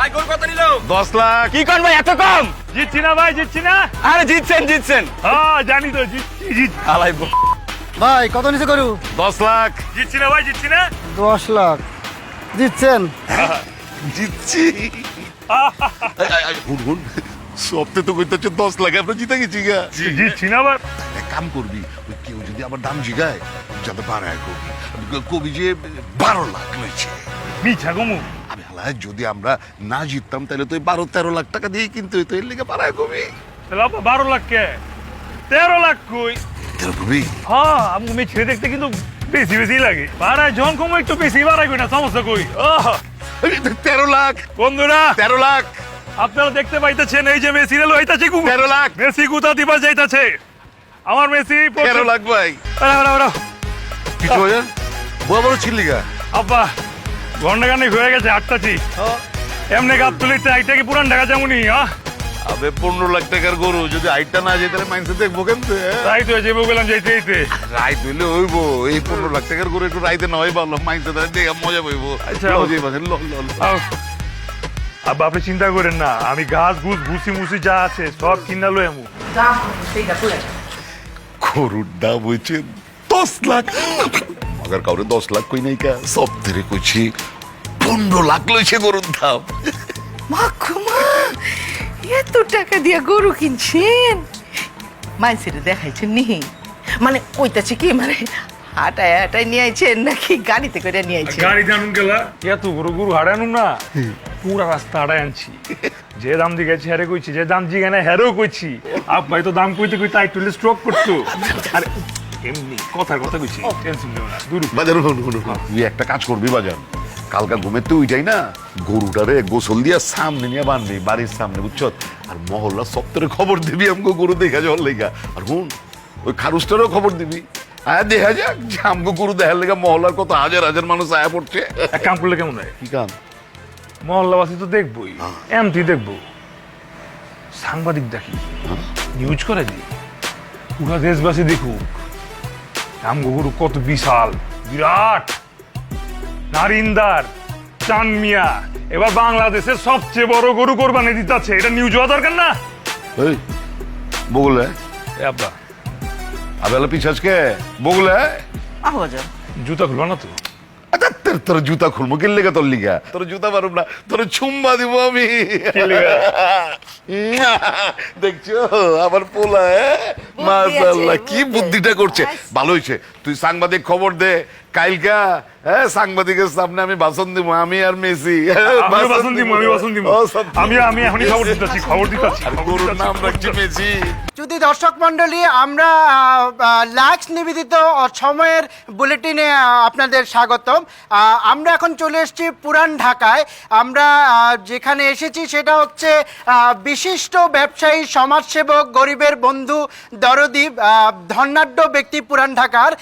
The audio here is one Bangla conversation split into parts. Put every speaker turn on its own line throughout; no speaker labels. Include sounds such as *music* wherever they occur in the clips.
ভাই গোল কত নিল?
দশ লাখ।
কি ভাই এত কম?
জিতছি না ভাই জিতছি না।
আরে জিতছেন জিতছেন।
হ্যাঁ জানি তো জিতছি জিত
আলাই
ভাই কত নিচে করু?
দশ লাখ।
জিতছি না ভাই জিতছি না।
দশ লাখ। দিচ্ছেন
জিতছি। হুন হুন। সপ্তাহে তো কইতে হচ্ছে দশ লাখ আমরা জিতে গেছি গা।
জিতছি না ভাই।
কাম করবি ওই কেউ যদি আমার দাম জিগায় যাতে বাড়ায় কবি। কবি যে বারো লাখ রয়েছে
মিছা গমু
হালায় যদি আমরা না জিততাম তাহলে তো ওই বারো তেরো লাখ টাকা দিয়ে কিনতে হইতো এর লেগে বাড়ায় কবি।
তাহলে আপা বারো লাখ কে? তেরো লাখ কই?
তেরো কবি?
হ্যাঁ আমি মেয়ে দেখতে কিন্তু বেশি বেশি লাগে। বাড়ায় যখন কমো একটু বেশি বাড়াই কই না সমস্যা কই?
তেরো লাখ।
বন্ধুরা
তেরো লাখ।
আপনারা দেখতে পাইতেছেন এই যে মেসি রেল হইতাছে
তেরো লাখ।
মেসি গুতা দিবা যাইতাছে? আমার মেসি
তেরো লাখ ভাই। কিছু বড় বড় ছিলিগা
আব্বা ঘণ্টা গানে হয়ে গেছে আটটাছি এমনি গাছ তুলিতে আইটা কি পুরান ঢাকা যেমনই হ্যাঁ
আবে পনেরো লাখ টাকার গরু যদি আইটা না যায় তাহলে মাইন্সে দেখব কেমতে?
তাই তো যে বললাম যাইতে যাইতে।
রাইত হইলে হইব এই পনেরো লাখ টাকার গরু একটু রাইতে না হয় ভালো মাইন্সে তাহলে দেখে মজা পাইব।
আচ্ছা। আব্বা আপনি চিন্তা করেন না আমি ঘাস ঘুষ ভুসি মুসি যা আছে সব কিনা লো এমু
গরুর দাম হয়েছে দশ লাখ। মগার কাউরে দশ লাখ কই নাই কা? সব ধরে কইছি পনেরো লাগল সে গরুর দাম
মাখুমা এত টাকা দিয়ে গরু কিনছেন? মাইসের দেখাইছেন নিহি মানে কইতাছে কি মানে হাঁটায় হাঁটায় নিয়ে আইছেন নাকি গাড়িতে করে নিয়ে আইছেন
গাড়ি জানুন গেলা এত গরু গরু হারানুন না। পুরা রাস্তা হারাই আনছি। যে দাম দিয়ে গেছি হ্যারে কইছি। যে দাম জিগে না হ্যারেও কইছি। আপ ভাই তো দাম কইতে কইতে একটু স্ট্রোক করতো। আরে এমনি কথার কথা কইছি। টেনশন নিও না দূর
বাজার। তুই একটা কাজ করবি বাজার। কালকা ঘুমের তুই উঠাই না। গরুটারে গোসল দিয়া সামনে নিয়ে বানবি বাড়ির সামনে বুঝছ? আর মহল্লা সপ্তরে খবর দিবি আমাকে গরু দেখা যাওয়ার লেগা। আর হুন ওই খারুসটারও খবর দিবি। আয় দেখা যাক যে আমাকে গরু দেখার লেগা মহল্লার কত হাজার হাজার মানুষ আয়া পড়ছে।
এক কাম করলে কেমন হয়?
কি কাম?
মহল্লাবাসী তো দেখবই এমটি দেখব। সাংবাদিক দেখি নিউজ করে দি পুরা দেশবাসী দেখুক রামগরু কত বিশাল বিরাট। নারিন্দার চানমিয়া। এবার বাংলাদেশের সবচেয়ে বড় গরু কোরবানি দিতেছে এটা নিউজ হওয়া দরকার না?
এই বগুলে।
এ আব্বা।
আবেলা পিছাজকে বগুলে।
আহ্বাজন
জুতা খুলবা না তো?
তোর তোর জুতা খুলবো কি লেগে তোর লিগা? তোর জুতা পারুম না তোর চুম্বা দিব আমি। *laughs* দেখছ আমার পোলা মাশাআল্লাহ কি বুদ্ধিটা করছে।
ব্যাস।
ভালো হয়েছে তুই সাংবাদিক খবর দে কালকা হ্যাঁ সাংবাদিকের সামনে আমি ভাষণ দিব আমি আর মেসি।
আমি বাসন দিব আমি বাসন দিব। আমি আমি এখনই খবর দিতেছি খবর দিতেছি
আর গরুর নাম রাখছি মেসি।
যদি দর্শক মন্ডলী আমরা লাক্স নিবেদিত সময়ের বুলেটিনে আপনাদের স্বাগতম। আমরা এখন চলে এসেছি পুরান ঢাকায়। আমরা যেখানে এসেছি সেটা হচ্ছে বিশিষ্ট ব্যবসায়ী সমাজসেবক গরিবের বন্ধু দরদী আহ, ধনাঢ্য ব্যক্তি পুরান ঢাকার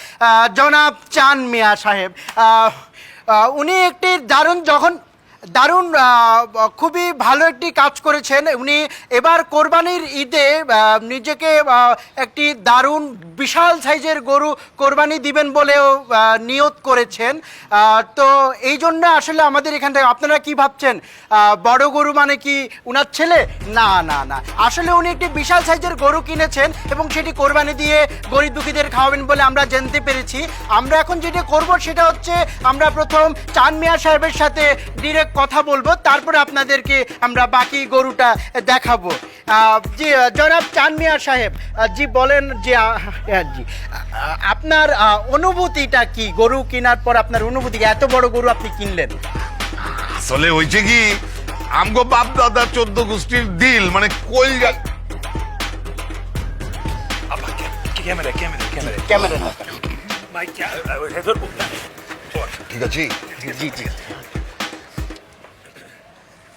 জনাব চান মিয়া সাহেব। উনি একটি দারুণ যখন দারুণ খুবই ভালো একটি কাজ করেছেন। উনি এবার কোরবানির ঈদে নিজেকে একটি দারুণ বিশাল সাইজের গরু কোরবানি দিবেন বলেও নিয়ত করেছেন। তো এই জন্য আসলে আমাদের এখান থেকে আপনারা কি ভাবছেন? বড় গরু মানে কি উনার ছেলে? না না না। আসলে উনি একটি বিশাল সাইজের গরু কিনেছেন এবং সেটি কোরবানি দিয়ে গরিব দুঃখীদের খাওয়াবেন বলে আমরা জানতে পেরেছি। আমরা এখন যেটা করব সেটা হচ্ছে, আমরা প্রথম চান মিয়া সাহেবের সাথে ডিরেক্ট কথা বলব তারপর আপনাদেরকে আমরা বাকি গরুটা দেখাবো। জি জনাব চান মিয়া সাহেব জি বলেন যে হ্যাঁ, জি আপনার অনুভূতিটা কি? গরু কেনার পর আপনার অনুভূতি এত বড় গরু আপনি কিনলেন।
আসলে হয়েছে কি আমগো বাপ দাদা চোদ্দ গোষ্ঠীর দিল মানে কই যা-
ক্যামেরা ক্যামেরা ক্যামেরা।
ক্যামেরা
ঠিক আছে।
জি জি।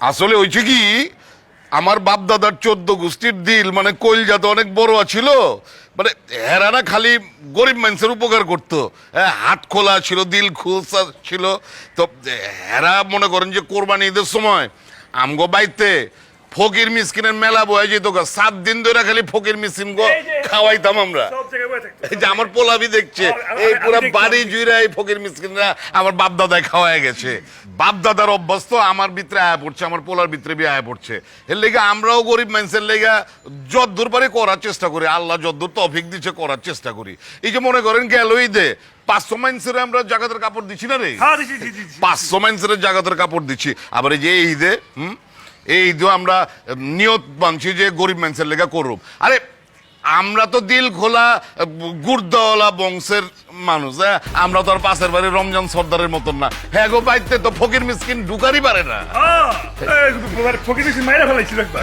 আসলে হয়েছে কি আমার বাপ দাদার চোদ্দ গোষ্ঠীর দিল মানে কইলজাতে অনেক বড় ছিল মানে হেরানা খালি গরিব মানুষের উপকার করতো হ্যাঁ হাত খোলা ছিল দিল খোলা ছিল তো হেরা মনে করেন যে কোরবানি ঈদের সময় আমগো বাইতে ফকির মিসকিনের মেলা বয়ে যেত গা। সাত দিন ধরে খালি ফকির মিসকিন গো খাওয়াইতাম আমরা এই যে আমার পোলাবি দেখছে এই পুরো বাড়ি জুড়ে এই ফকির মিসকিনরা আমার বাপ দাদায় খাওয়ায় গেছে। বাপ দাদার অভ্যাস তো আমার ভিতরে আয়া পড়ছে আমার পোলার ভিতরে বি আয়া পড়ছে। এর লেগে আমরাও গরিব মানুষের লেগে যদ্দূর পারে করার চেষ্টা করি আল্লাহ যদ্দূর তফিক দিচ্ছে করার চেষ্টা করি। এই যে মনে করেন গেলই দে পাঁচশো মানুষের আমরা জাগাতের কাপড় দিচ্ছি না রে?
হ্যাঁ দিছি দিছি দিছি
পাঁচশো মানুষের জাগাতের কাপড় দিচ্ছি আবার এই যে এই ঈদে হুম? এই ঈদেও আমরা নিয়ত মানছি যে গরিব মানুষের লেগে করুম। আরে আমরা তো দিল খোলা গুর্দাওয়ালা বংশের মানুষ হ্যাঁ? আমরা তো আর পাশের বাড়ির রমজান সর্দারের মতন না। হ্যাঁ গো বাইতে তো ফকির মিসকিন ঢুকারই পারে না।
ফকির বেশি মাইরা ফেলাইছিল একবার।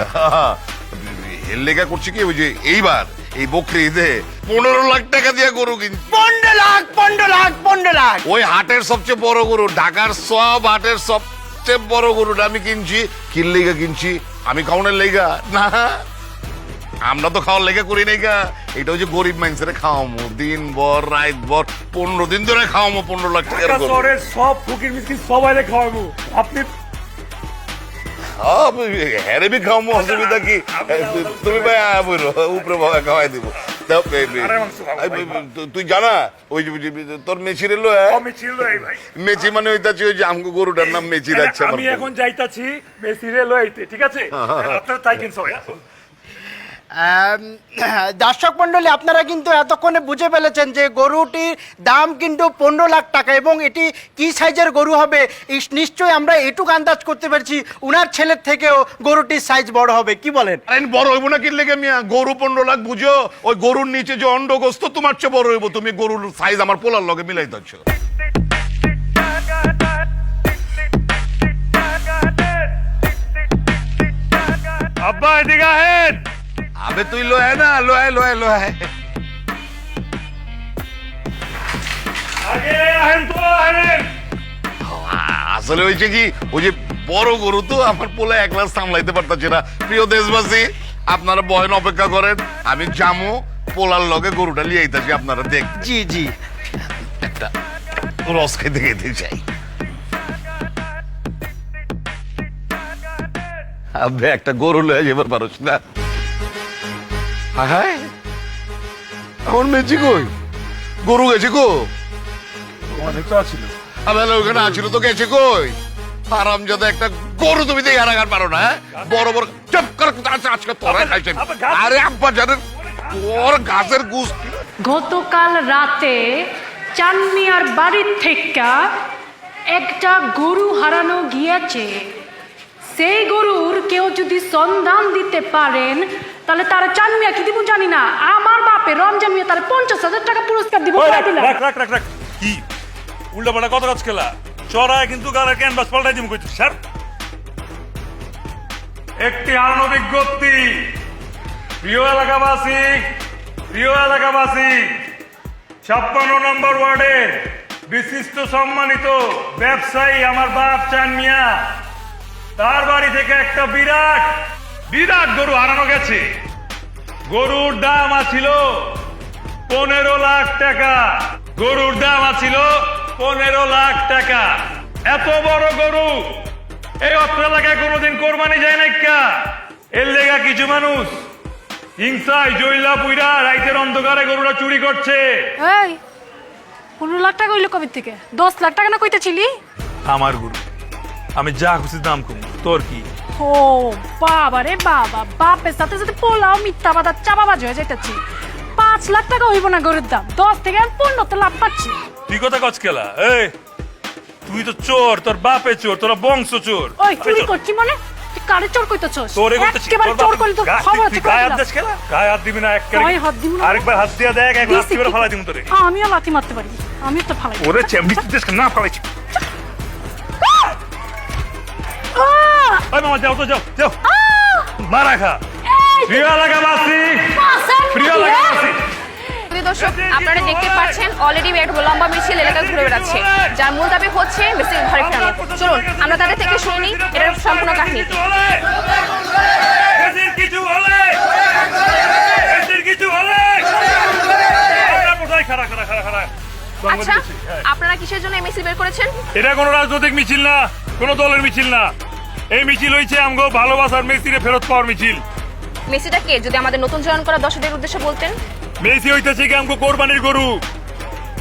এর লেগা করছি কি? ওই যে এইবার এই বকরি ঈদে পনেরো লাখ টাকা দিয়ে গরু কিনছি।
পনেরো লাখ পনেরো লাখ পনেরো লাখ।
ওই হাটের সবচেয়ে বড় গরু ঢাকার সব হাটের সবচেয়ে বড় গরুটা আমি কিনছি। কিন লেগা কিনছি? আমি খাওয়ানোর লেগা? না। আমরা তো খাওয়ার লেগে করি নাই গা। এটা হচ্ছে গরিব মানুষের খাওয়ামো। দিন ভর রাত ভর পনেরো দিন ধরে খাওয়ামো পনেরো লাখ
শহরের সব ফকির মিসকিন সবাই খাওয়াবো। আপনি
হ্যাঁ বি খাওয়ামো অসুবিধা কি? তুমি ভাই। আয়া উপরে খাওয়াই দিব। তুই- জানা? ওই তোর হ্যাঁ? মেচি মানে ওই যে আমগো গরুটার নাম মেচি রাখছে
আমি এখন যাইতাছি ঠিক আছে? আপনারা তাই
আম, *clears throat* দর্শক মন্ডলী আপনারা কিন্তু এতক্ষণে বুঝে ফেলেছেন যে গরুটির দাম কিন্তু পনেরো লাখ টাকা এবং এটি কি সাইজের গরু হবে। নিশ্চয়ই আমরা এটুকু আন্দাজ করতে পারছি উনার ছেলের থেকেও গরুটির সাইজ বড় হবে। কি বলেন?
আরে বড় হইব না কিনলে মিয়া গরু পনেরো লাখ বুঝো? ওই গরুর নিচে যে অন্ডগোস্ত তোমার চেয়ে বড় হইব। তুমি গরুর সাইজ আমার পোলার লগে মিলাই দিচ্ছ
আব্বা এদিকে আহেন।
আবে তুই লোয় না লোয় লোয় লোয়
আগে আহেন তো আহেন।
আসলে হয়েছে কি ওই যে বড় গরু তো আমার পোলা একলা সামলাইতে পারতাছে না। প্রিয় দেশবাসী আপনারা বয়ন অপেক্ষা করেন আমি জামু পোলার লগে গরুটা লিয়ে আইতাছি আপনারা দেখ।
জি জি।
একটা রস খেতে খেতে চাই আবে একটা গরু লয়ে যাবার পারস না। হায় হায়। আমার মেচি কই? গরু গেছে কো?
অনেক তো আছিল।
আবে ওখানে আছিল তো গেছে কই? আরাম যাতে একটা গরু তুমি দেখে হারাগার পারো না হ্যাঁ? বড় বড় চপ কর আজকে তোরাই খাইছেন। আরে আব্বা জানেন তোর গাছের গুস
গতকাল রাতে চানমিয়ার বাড়ির থেকে একটা গরু হারানো গিয়েছে। সেই গরুর কেউ যদি সন্ধান দিতে পারেন তাহলে তারা চানমিয়া কি দিব জানি না। আমার বাপে রমজান মিয়া তার পঞ্চাশ হাজার টাকা পুরস্কার দিব
ওই, রাখ রাখ রাখ রাখ রাখ। কি? উল্টা পাল্টা কত কাজ খেলা চড়ায় কিন্তু ক্যানভাস পাল্টাই দিব কইছিস স্যার একটি হারানো বিজ্ঞপ্তি। প্রিয় এলাকাবাসী প্রিয় এলাকাবাসী ছাপ্পান্ন নম্বর ওয়ার্ডে বিশিষ্ট সম্মানিত ব্যবসায়ী আমার বাপ চান মিয়া তার বাড়ি থেকে একটা বিরাট বিরাট গরু হারানো গেছে। গরুর দাম আছিল পনেরো লাখ টাকা। গরুর দাম আছিল পনেরো লাখ টাকা। এত বড় গরু এই অত্র এলাকায় কোনোদিন কোরবানি যায় না কা? এর লেগা কিছু মানুষ হিংসায় জৈলা পুইরা রাইতের অন্ধকারে গরুটা চুরি করছে।
এই পনেরো লাখ টাকা হইল কবে থেকে? দশ লাখ টাকা না কইতেছিলি?
আমার গরু আমি যা খুশি দাম কম। তোর কি?
ও বাবা রে বাবা বাপের সাথে সাথে পোলাও মিথ্যা বাদা চাপাবাজ হয়ে যাইতেছি পাঁচ লাখ টাকা হইব না গরুর দাম দশ থেকে আমি পনেরো তো লাভ পাচ্ছি।
তুই কথা কচ খেলা এই তুই তো চোর তোর বাপে চোর তোরা বংশ চোর।
ওই চুরি করছি মনে? তুই কারে চোর কইতেছস?
তোরে করতেছি
একেবারে চোর করলি তো খবর আছে
গায়ে হাত। দিস খেলা গায়ে হাত দিবি না এক
গায়ে হাত দিব না।
আরেকবার হাত দিয়া দেখ এক লাথি
দিছি।
করে ফালাই দিমু তোরে
আমিও লাথি মারতে পারি। আমিও তো ফালাই
ওরে চেমড়ি দেশ না ফালাইছি। ওই মামা যাও তো যাও যাও। মারা খা। প্রিয় এলাকাবাসী
পাশের
প্রিয়
দর্শক আপনারা দেখতে পাচ্ছেন অলরেডি এক লম্বা মিছিল এলাকা ঘুরে বেড়াচ্ছে। যার মূল দাবি হচ্ছে মিছিল ঘরে ফেরানো। চলুন আমরা তাদের থেকে শুনে এটার সম্পূর্ণ কাহিনী।
কিছু হলে কিছু হলে।
আচ্ছা আপনারা কিসের জন্য মিছিল বের করেছেন?
এটা কোনো রাজনৈতিক মিছিল না কোনো দলের মিছিল না। এই মিছিল হয়েছে আমগো ভালোবাসার মেসিরে ফেরত পাওয়ার মিছিল।
মেসিটা কে? যদি আমাদের নতুন জয়েন করা দর্শকদের উদ্দেশ্যে বলতেন।
মেসি হইতেছে কি আমগো কোরবানির গরু?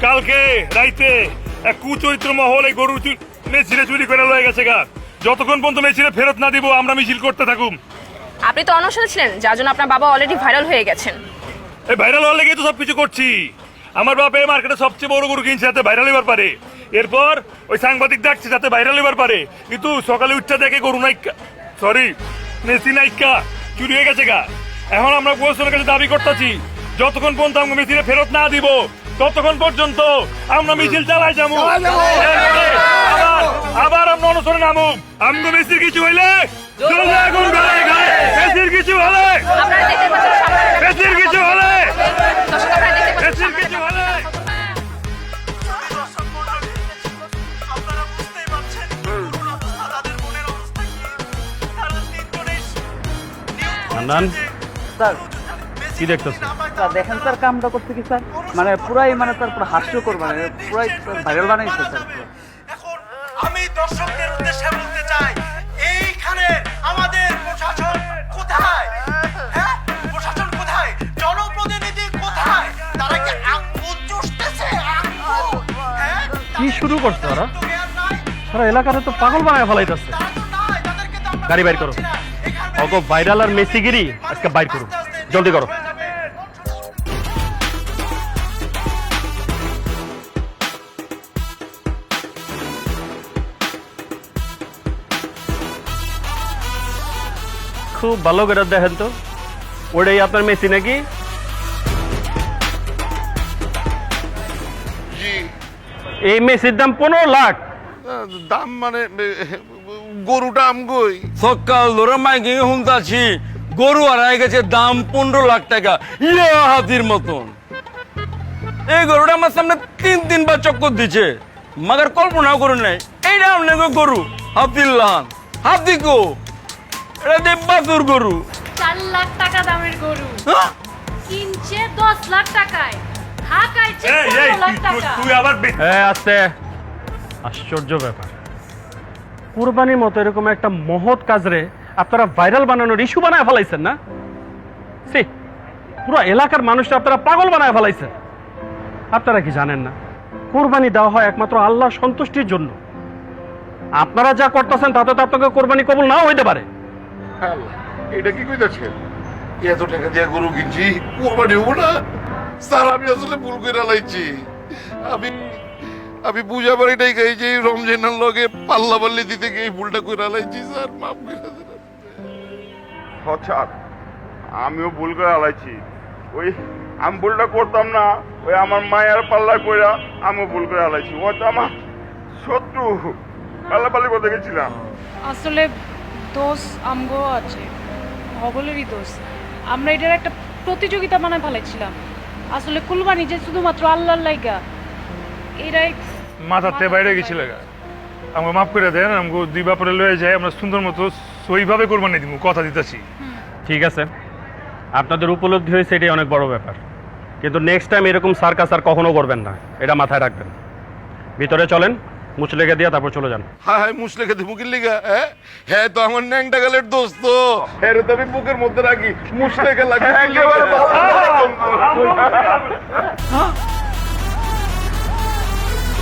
কালকে রাইতে এক কুচরিত্র মহল এই মেসিরে চুরি করে লয়ে গেছে গা। যতক্ষণ পর্যন্ত মেসিরে ফেরত না দিব আমরা মিছিল করতে থাকুম।
আপনি তো অনশনে ছিলেন যার জন্য আপনার বাবা অলরেডি ভাইরাল হয়ে গেছেন।
এই ভাইরাল হওয়ার লেগে তো সব কিছু করছি। আমার বাপ এই মার্কেটে সবচেয়ে বড় গরু কিনছে যাতে ভাইরাল এবার পারে। এরপর ওই সাংবাদিক ডাকছে যাতে ভাইরাল এবার পারে। কিন্তু সকালে উঠতে দেখে গরু নাইকা সরি মেসি নাইকা চুরি হয়ে গেছে গা। এখন আমরা প্রশাসনের কাছে দাবি করতেছি যতক্ষণ পর্যন্ত আমরা মেসিরে ফেরত না দিব ততক্ষণ পর্যন্ত আমরা মিছিল চালাই যাব। আবার আবার আমরা অনুসরণ নামু আমগো মেসির কিছু হইলে মেসির কিছু হলে মেসির কিছু হলে
হান্নান
স্যার।
কি দেখতেছ?
স্যার দেখেন স্যার কামটা করতে কি স্যার? মানে পুরাই মানে স্যার পুরো হাস্যকর মানে পুরাই ভাইরাল বানাইছে স্যার।
এখন আমি দর্শকদের উদ্দেশ্যে বলতে চাই এইখানে আমাদের প্রশাসন কোথায়? হ্যাঁ? প্রশাসন কোথায়? জনপ্রতিনিধি কোথায়? তারা কি আঙ্গুল চুষতেছে? হ্যাঁ?
কি শুরু করছ ওরা?
তো
সারা এলাকাটা তো পাগল বানায় ফেলাইতেছে।
তারা
গাড়ি বাইর করো। অগো ভাইরাল আর মেসিগিরি আজকে বাইর করো জলদি করো। খুব ভালো করে দেখেন তো। ওটাই আপনার মেসি নাকি? এই মেসির দাম পনেরো লাখ।
দাম মানে গরুটা আমগই।
সকাল ধরে মাইকিং শুনতাছি গরু হারাই গেছে দাম পনেরো লাখ টাকা। ইয়া হাতির মতন। এই গরুটা আমার সামনে তিন তিনবার চক্কর দিছে। মাগার কল্পনাও করে নাই। এইটা আপনাকে গরু হাতির লান হাতি কো? এটা দেববাসুর গরু।
চার লাখ টাকা দামের গরু।
হ্যাঁ?
কিনছে দশ লাখ টাকায়।
এই
লাখ
তুই-
টাকা।
তুই আবার
আস্তে। আশ্চর্য ব্যাপার। কুরবানির মতো এরকম একটা মহৎ কাজরে আপনারা ভাইরাল বানানোর ইস্যু বানায় ফেলাইছেন না? সে পুরো এলাকার মানুষরা আপনারা পাগল বানায় ফেলাইছেন। আপনারা কি জানেন না? কোরবানি দেওয়া হয় একমাত্র আল্লাহ সন্তুষ্টির জন্য। আপনারা যা করতেছেন তাতে তো আপনাকে কোরবানি কবুল নাও হইতে পারে।
এটা কি কইতাছেন? এত টাকা দিয়ে গরু কিনছি, কোরবানি হব না? স্যার, আমি আসলে ভুল করে লাইছি। আমি আমি পূজা বাড়িটাই গাই যে এই রমজানের লগে পাল্লা পাল্লি দিতে গিয়ে ভুলটা করে লাইছি স্যার মাফ করে দেন।
আচ্ছা আমিও ভুল করে আলাইছি। ওই আমি ভুলটা করতাম না ওই আমার মায়ের পাল্লায় পড়া আমিও ভুল করে আলাইছি। ও তো আমার শত্রু। পাল্লা পাল্লি করতে গেছিলাম।
আসলে দোষ আমগো আছে সকলেরই দোষ। আমরা এটার একটা প্রতিযোগিতা বানায় ফেলেছিলাম। আসলে কুলবানি যে শুধুমাত্র আল্লাহর লাইগা এরাই
মাথাতে বাইরে গেছিল গা। আমাকে মাফ করে দেন আমাকে দুই বাপরে লয়ে যায় আমরা সুন্দর মতো সইভাবে কোরবানি দিব কথা দিতেছি।
ঠিক আছে। আপনাদের উপলব্ধি হয়েছে এটাই অনেক বড় ব্যাপার। কিন্তু নেক্সট টাইম এরকম সার্কাস আর কখনো করবেন না এটা মাথায় রাখবেন। ভিতরে চলেন মুচলেগে দিয়ে তারপর চলে যান।
হায় হায় মুসলেখে দিব কি লিগা হ্যাঁ? হ্যাঁ তো আমার ন্যাংটা গালের দোস্ত হ্যাঁ তো আমি বুকের মধ্যে রাখি মুসলেখে লাগে।
একেবারে